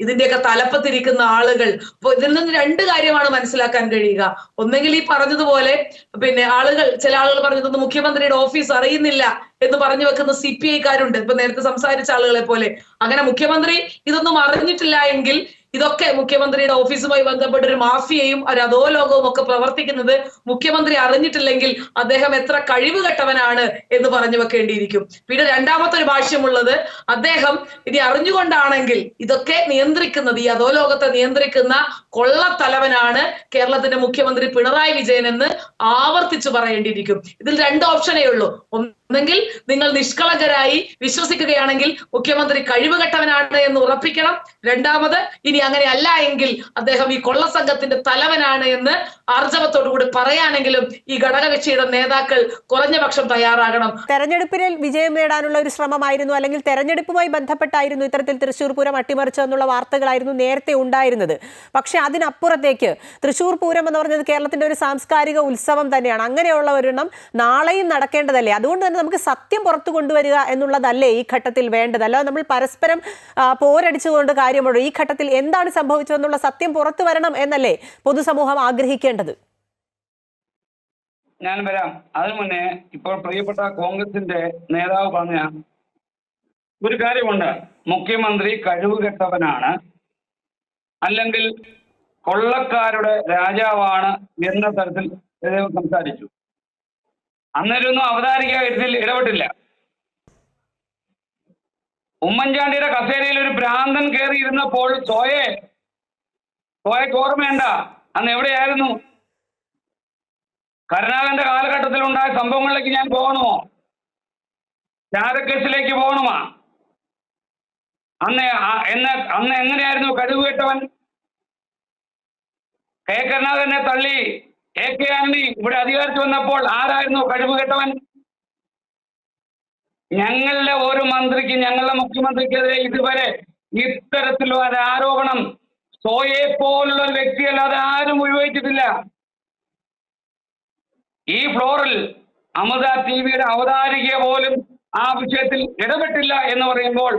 ഇതിന്റെയൊക്കെ തലപ്പത്തിരിക്കുന്ന ആളുകൾ. അപ്പൊ ഇതിൽ നിന്ന് രണ്ട് കാര്യമാണ് മനസ്സിലാക്കാൻ കഴിയുക. ഒന്നെങ്കിൽ ഈ പറഞ്ഞതുപോലെ പിന്നെ ആളുകൾ ചില ആളുകൾ പറഞ്ഞത് മുഖ്യമന്ത്രിയുടെ ഓഫീസ് അറിയുന്നില്ല എന്ന് പറഞ്ഞു വെക്കുന്ന സി പി ഐക്കാരുണ്ട്. ഇപ്പൊ നേരത്തെ സംസാരിച്ച ആളുകളെ പോലെ. അങ്ങനെ മുഖ്യമന്ത്രി ഇതൊന്നും അറിഞ്ഞിട്ടില്ല എങ്കിൽ ഇതൊക്കെ മുഖ്യമന്ത്രിയുടെ ഓഫീസുമായി ബന്ധപ്പെട്ട ഒരു മാഫിയയും ഒരു അധോലോകവും ഒക്കെ പ്രവർത്തിക്കുന്നത് മുഖ്യമന്ത്രി അറിഞ്ഞിട്ടില്ലെങ്കിൽ അദ്ദേഹം എത്ര കഴിവുകെട്ടവനാണ് എന്ന് പറഞ്ഞു വെക്കേണ്ടിയിരിക്കും. പിന്നെ രണ്ടാമത്തെ ഒരു ഭാഷ്യമുള്ളത് അദ്ദേഹം ഇനി അറിഞ്ഞുകൊണ്ടാണെങ്കിൽ ഇതൊക്കെ നിയന്ത്രിക്കുന്നത് ഈ അധോലോകത്തെ നിയന്ത്രിക്കുന്ന കൊള്ളത്തലവനാണ് കേരളത്തിന്റെ മുഖ്യമന്ത്രി പിണറായി വിജയൻ എന്ന് ആവർത്തിച്ചു പറയേണ്ടിയിരിക്കും. ഇതിൽ രണ്ട് ഓപ്ഷനേ ഉള്ളൂ. ഒന്നെങ്കിൽ നിങ്ങൾ നിഷ്കളങ്കരായി വിശ്വസിക്കുകയാണെങ്കിൽ മുഖ്യമന്ത്രി കഴിവുകെട്ടവനാണ് എന്ന് ഉറപ്പിക്കണം. രണ്ടാമത് ഇനി അങ്ങനെ അല്ല എങ്കിൽ അദ്ദേഹം ഈ കൊള്ളസംഘത്തിന്റെ തലവനാണ് എന്ന് ആർജവത്തോടുകൂടി പറയാനെങ്കിലും ഈ ഘടകകക്ഷിയുടെ നേതാക്കൾ കുറഞ്ഞപക്ഷം തയ്യാറാകണം. തെരഞ്ഞെടുപ്പിൽ വിജയം നേടാനുള്ള ഒരു ശ്രമമായിരുന്നു അല്ലെങ്കിൽ തെരഞ്ഞെടുപ്പുമായി ബന്ധപ്പെട്ടായിരുന്നു ഇത്തരത്തിൽ തൃശൂർ പൂരം അട്ടിമറിച്ചതെന്നുള്ള വാർത്തകളായിരുന്നു നേരത്തെ ഉണ്ടായിരുന്നത്. പക്ഷെ അതിനപ്പുറത്തേക്ക് തൃശൂർ പൂരം എന്ന് പറഞ്ഞത് കേരളത്തിന്റെ ഒരു സാംസ്കാരിക ഉത്സവം തന്നെയാണ്. അങ്ങനെയുള്ള ഒരെണ്ണം നാളെയും നടക്കേണ്ടതല്ലേ? അതുകൊണ്ട് തന്നെ നമുക്ക് സത്യം പുറത്തു കൊണ്ടുവരിക എന്നുള്ളതല്ലേ ഈ ഘട്ടത്തിൽ വേണ്ടത്? അല്ലാതെ നമ്മൾ പരസ്പരം പോരടിച്ചുകൊണ്ട് കാര്യമുള്ളൂ. ഈ ഘട്ടത്തിൽ എന്താണ് സംഭവിച്ചതെന്നുള്ള സത്യം പുറത്തു വരണം എന്നല്ലേ പൊതുസമൂഹം ആഗ്രഹിക്കേണ്ടത്? ഞാൻ വരാം. അതിനു മുന്നേ ഇപ്പോൾ പ്രിയപ്പെട്ട കോൺഗ്രസിന്റെ നേതാവ് പറഞ്ഞ ഒരു കാര്യമുണ്ട്. മുഖ്യമന്ത്രി കഴിവുകെട്ടവനാണ്. അല്ലെങ്കിൽ കൊള്ളക്കാരുടെ രാജാവാണ് എന്ന തരത്തിൽ സംസാരിച്ചു. അന്നേരമൊന്നും അവതാരിക ഇതിൽ ഇടപെട്ടില്ല. ഉമ്മൻചാണ്ടിയുടെ കസേരയിൽ ഒരു ഭ്രാന്തൻ കയറി ഇരുന്നപ്പോൾ സോയെ സോയക്ക് ഓർമ്മയുണ്ട അന്ന് എവിടെയായിരുന്നു? കരുണാകരന്റെ കാലഘട്ടത്തിൽ ഉണ്ടായ സംഭവങ്ങളിലേക്ക് ഞാൻ പോകണമോ ചാരക്കേസിലേക്ക് പോകണമാ അന്ന് എന്ന അന്ന് എങ്ങനെയായിരുന്നു കഴിവ് കെട്ടവൻ? കെ കരുണാകരനെ തള്ളി. എ കെ ആന്റണി ഇവിടെ അധികാരത്തിൽ വന്നപ്പോൾ ആരായിരുന്നു കഴിവ് കെട്ടവൻ? ഞങ്ങളുടെ ഒരു മന്ത്രിക്ക് ഞങ്ങളുടെ മുഖ്യമന്ത്രിക്കെതിരെ ഇതുവരെ ഇത്തരത്തിലുള്ള ഒരു ആരോപണം സോയെ പോലുള്ള ഒരു വ്യക്തിയല്ലാതെ ആരും ഉപയോഗിച്ചിട്ടില്ല ഈ ഫ്ലോറിൽ അമൃത ടി വിയുടെ അവതാരിക പോലും ആ വിഷയത്തിൽ ഇടപെട്ടില്ല എന്ന് പറയുമ്പോൾ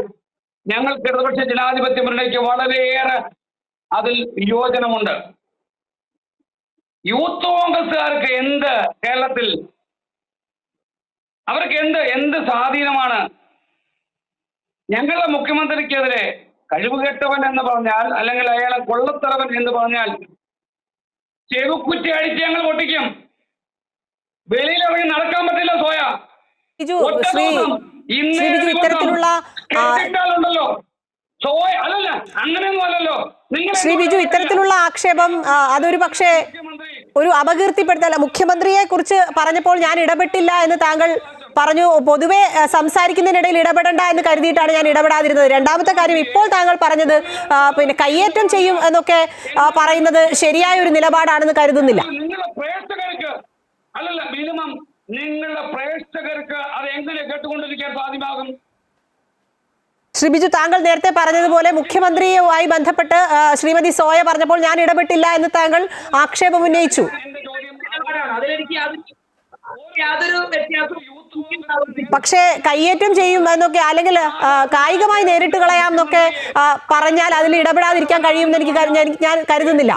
ഞങ്ങൾക്ക് ഇടതുപക്ഷ ജനാധിപത്യ മുന്നണിക്ക് വളരെയേറെ അതിൽ വിയോജനമുണ്ട് യൂത്ത് കോൺഗ്രസ്സുകാർക്ക് എന്ത് കേരളത്തിൽ? അവർക്ക് എന്ത് എന്ത് സ്വാധീനമാണ്? ഞങ്ങളുടെ മുഖ്യമന്ത്രിക്കെതിരെ കഴിവുകെട്ടവൻ എന്ന് പറഞ്ഞാൽ അല്ലെങ്കിൽ അയാളെ കൊള്ളത്തറവൻ എന്ന് പറഞ്ഞാൽ ചെവുക്കുറ്റി അടിച്ച് ഞങ്ങൾ പൊട്ടിക്കും. വെളിയിലെ വഴി നടക്കാൻ പറ്റില്ല സോയ. ഇത്തരത്തിലുള്ള ആ, കേട്ടിട്ടാലുണ്ടല്ലോ. സോയ അല്ലല്ല അങ്ങനെയൊന്നും അല്ലല്ലോ. നിങ്ങൾ ശ്രീ ബിജു ഇത്തരത്തിലുള്ള ആക്ഷേപം അതൊരു പക്ഷേ ഒരു അപകീർത്തിപ്പെടുത്തല്ല മുഖ്യമന്ത്രിയെ കുറിച്ച് പറഞ്ഞപ്പോൾ ഞാൻ ഇടപെട്ടില്ല എന്ന് താങ്കൾ പറഞ്ഞു. പൊതുവെ സംസാരിക്കുന്നതിനിടയിൽ ഇടപെടണ്ട എന്ന് കരുതിയിട്ടാണ് ഞാൻ ഇടപെടാതിരുന്നത്. രണ്ടാമത്തെ കാര്യം ഇപ്പോൾ താങ്കൾ പറഞ്ഞത് പിന്നെ കയ്യേറ്റം ചെയ്യും എന്നൊക്കെ പറയുന്നത് ശരിയായ ഒരു നിലപാടാണെന്ന് കരുതുന്നില്ല. അല്ലല്ല നിങ്ങളുടെ പ്രേക്ഷകർക്ക് അത് എങ്ങനെ കേട്ടുകൊണ്ടിരിക്കാൻ സാധ്യമാകും? ശ്രീ ബിജു താങ്കൾ നേരത്തെ പറഞ്ഞതുപോലെ മുഖ്യമന്ത്രിയുമായി ബന്ധപ്പെട്ട് ശ്രീമതി സോയ പറഞ്ഞപ്പോൾ ഞാൻ ഇടപെട്ടില്ല എന്ന് താങ്കൾ ആക്ഷേപം ഉന്നയിച്ചു. പക്ഷേ കയ്യേറ്റം ചെയ്യും എന്നൊക്കെ അല്ലെങ്കിൽ കായികമായി നേരിട്ട് കളയാം എന്നൊക്കെ പറഞ്ഞാൽ അതിൽ ഇടപെടാതിരിക്കാൻ കഴിയുമെന്ന് എനിക്ക് ഞാൻ കരുതുന്നില്ല.